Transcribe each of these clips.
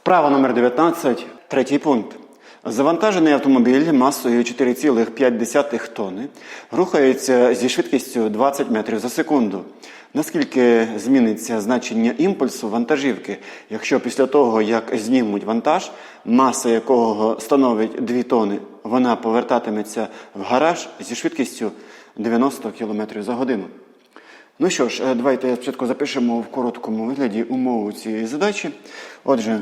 Вправа номер 19, третій пункт. Завантажений автомобіль масою 4,5 тонни рухається зі швидкістю 20 метрів за секунду. Наскільки зміниться значення імпульсу вантажівки, якщо після того, як знімуть вантаж, маса якого становить 2 тонни, вона повертатиметься в гараж зі швидкістю 90 км за годину? Ну що ж, е, давайте спочатку запишемо в короткому вигляді умову цієї задачі. Отже,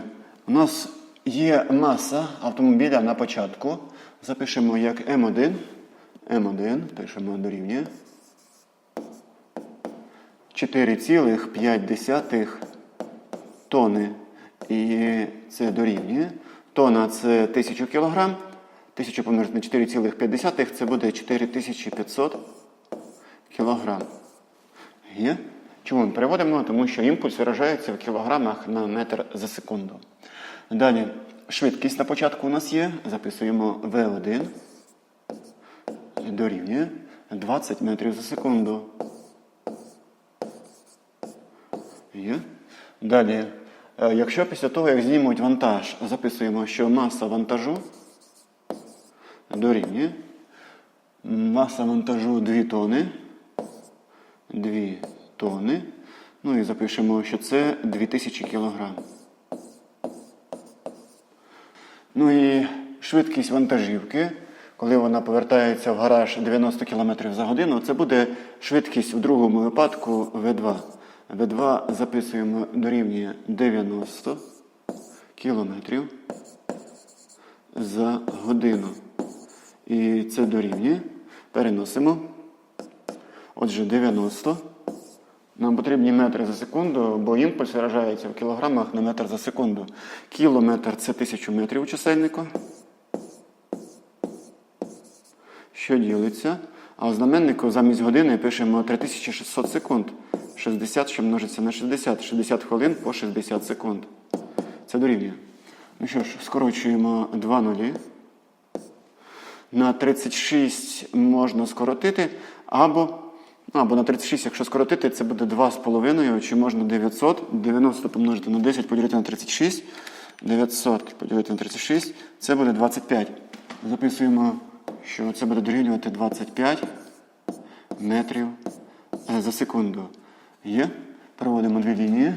у нас є маса автомобіля на початку. Запишемо як М1. М1, пишемо дорівнює. 4,5 тони. І це дорівнює. Тона це 1000 кг. 1000 помножити на 4,5 це буде 4500 кілограм. Є? Чому ми переводимо? Тому що імпульс виражається в кілограмах на метр за секунду. Далі швидкість на початку у нас є. Записуємо V1 дорівнює 20 метрів за секунду. Є. Далі, е, якщо після того, як знімуть вантаж, записуємо, що маса вантажу дорівнює. Маса вантажу 2 тони. 2 тони. Ну і запишемо, що це 2000 кг. Ну і швидкість вантажівки, коли вона повертається в гараж 90 км за годину, це буде швидкість в другому випадку V2. V2 записуємо дорівнює 90 км за годину. І це дорівнює. Переносимо. Отже, 90. Нам потрібні метри за секунду, бо імпульс виражається в кілограмах на метр за секунду. Кілометр це 1000 метрів у чисельнику. Що ділиться? А у знаменнику замість години пишемо 3600 секунд. 60, що множиться на 60. 60 хвилин по 60 секунд. Це дорівнює. Ну що ж, скорочуємо 2 нулі. На 36 можна скоротити, або, ну, або на 36, якщо скоротити, це буде 2,5, чи можна 900. 90 помножити на 10 поділити на 36. 900 поділити на 36, це буде 25. Записуємо, що це буде дорівнювати 25 метрів е, за секунду. Є? Проводимо дві лінії.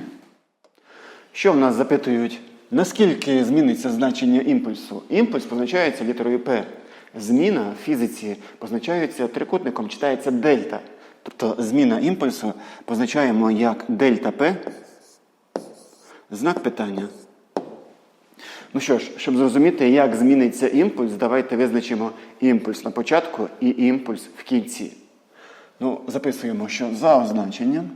Що в нас запитують? Наскільки зміниться значення імпульсу? Імпульс позначається літерою П. Зміна в фізиці позначається трикутником, читається дельта. Тобто зміна імпульсу позначаємо як дельта П. Знак питання. Ну що ж, щоб зрозуміти, як зміниться імпульс, давайте визначимо імпульс на початку і імпульс в кінці. Ну, записуємо, що за означенням.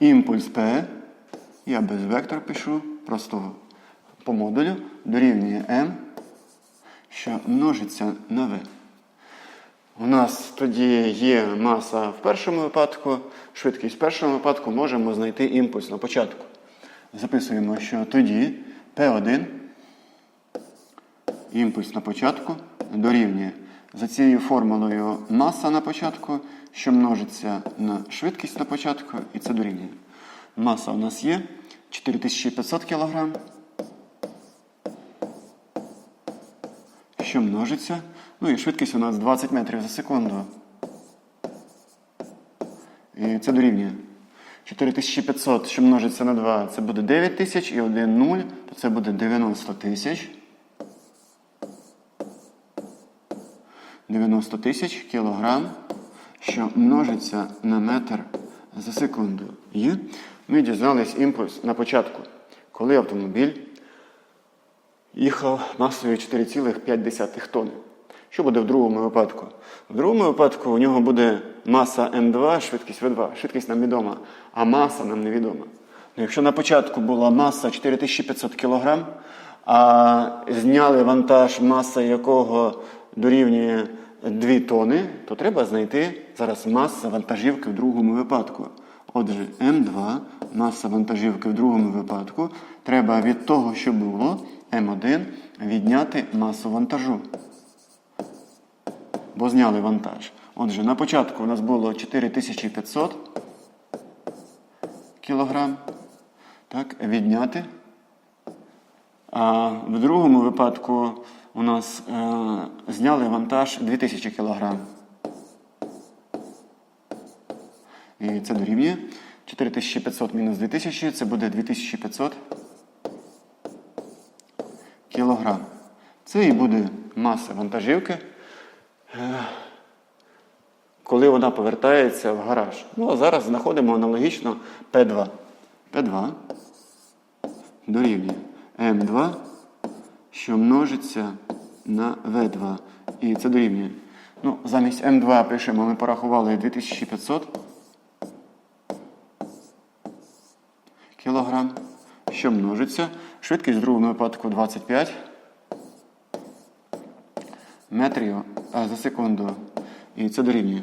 Імпульс P, я без вектор пишу, просто по модулю, дорівнює M, що множиться на V. У нас тоді є маса в першому випадку, швидкість в першому випадку, можемо знайти імпульс на початку. Записуємо, що тоді P1, імпульс на початку, дорівнює за цією формулою маса на початку, що множиться на швидкість на початку, і це дорівнює. Маса у нас є 4500 кг, що множиться. Ну і швидкість у нас 20 метрів за секунду. І це дорівнює. 4500, що множиться на 2, це буде 9000 і 1 0, то це буде 90 тисяч. 90 тисяч кілограм, що множиться на метр за секунду. Є? Ми дізнались імпульс на початку, коли автомобіль їхав масою 4,5 тонни. Що буде в другому випадку? В другому випадку у нього буде маса М2, швидкість В2. Швидкість нам відома, а маса нам невідома. Ну, якщо на початку була маса 4500 кг, а зняли вантаж, маса якого дорівнює 2 тони, то треба знайти зараз маса вантажівки в другому випадку. Отже, М2, маса вантажівки в другому випадку, треба від того, що було, М1 відняти масу вантажу. Бо зняли вантаж. Отже, на початку у нас було 4500 кілограм. Так, відняти. А в другому випадку у нас е, зняли вантаж 2000 кг. І це дорівнює. 4500 мінус 2000 це буде 2500 кілограм. Це і буде маса вантажівки, е, коли вона повертається в гараж. Ну, а зараз знаходимо аналогічно П2. П2 дорівнює М2, що множиться на В2. І це дорівнює. Ну, замість М2 пишемо, ми порахували 2500 кілограм, що множиться. Швидкість в другому випадку 25 метрів а, за секунду. І це дорівнює.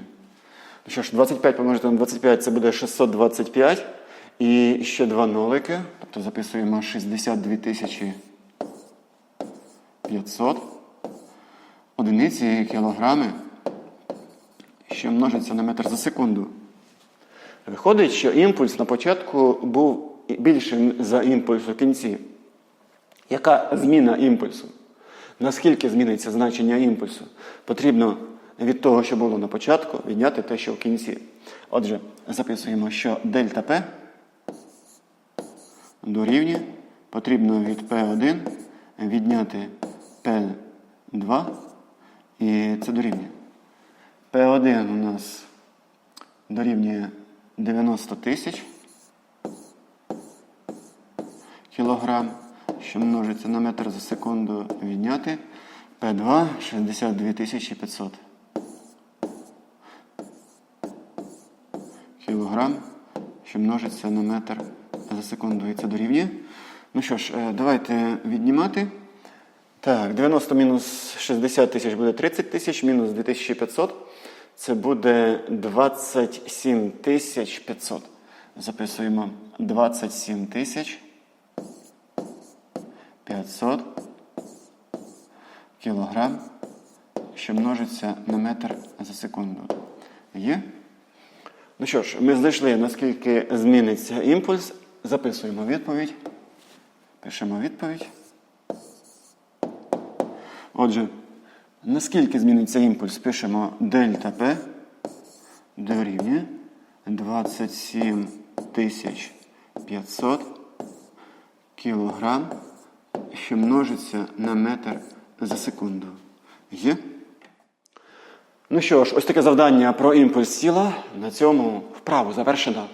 Ну що ж, 25 помножити на 25 це буде 625. І ще два нолики. Тобто записуємо 62 тисячі 500 одиниці кілограми, що множиться на метр за секунду. Виходить, що імпульс на початку був більшим за імпульс у кінці. Яка зміна імпульсу? Наскільки зміниться значення імпульсу? Потрібно від того, що було на початку, відняти те, що в кінці. Отже, записуємо, що дельта П дорівнює. Потрібно від P1 відняти P2. І це дорівнює. P1 у нас дорівнює 90 тисяч кілограм, що множиться на метр за секунду відняти. P2 62 500 кілограм, що множиться на метр за секунду. І це дорівнює. Ну що ж, е, давайте віднімати. Так, 90 мінус 60 тисяч буде 30 тисяч, мінус 2500. Це буде 27 тисяч 500. Записуємо 27 тисяч 500 кілограм, що множиться на метр за секунду. Є? Ну що ж, ми знайшли, наскільки зміниться імпульс. Записуємо відповідь. Пишемо відповідь. Отже, наскільки зміниться імпульс? Пишемо дельта П дорівнює 27 500 кілограм, що множиться на метр за секунду. Є? Ну що ж, ось таке завдання про імпульс тіла. На цьому вправу завершено.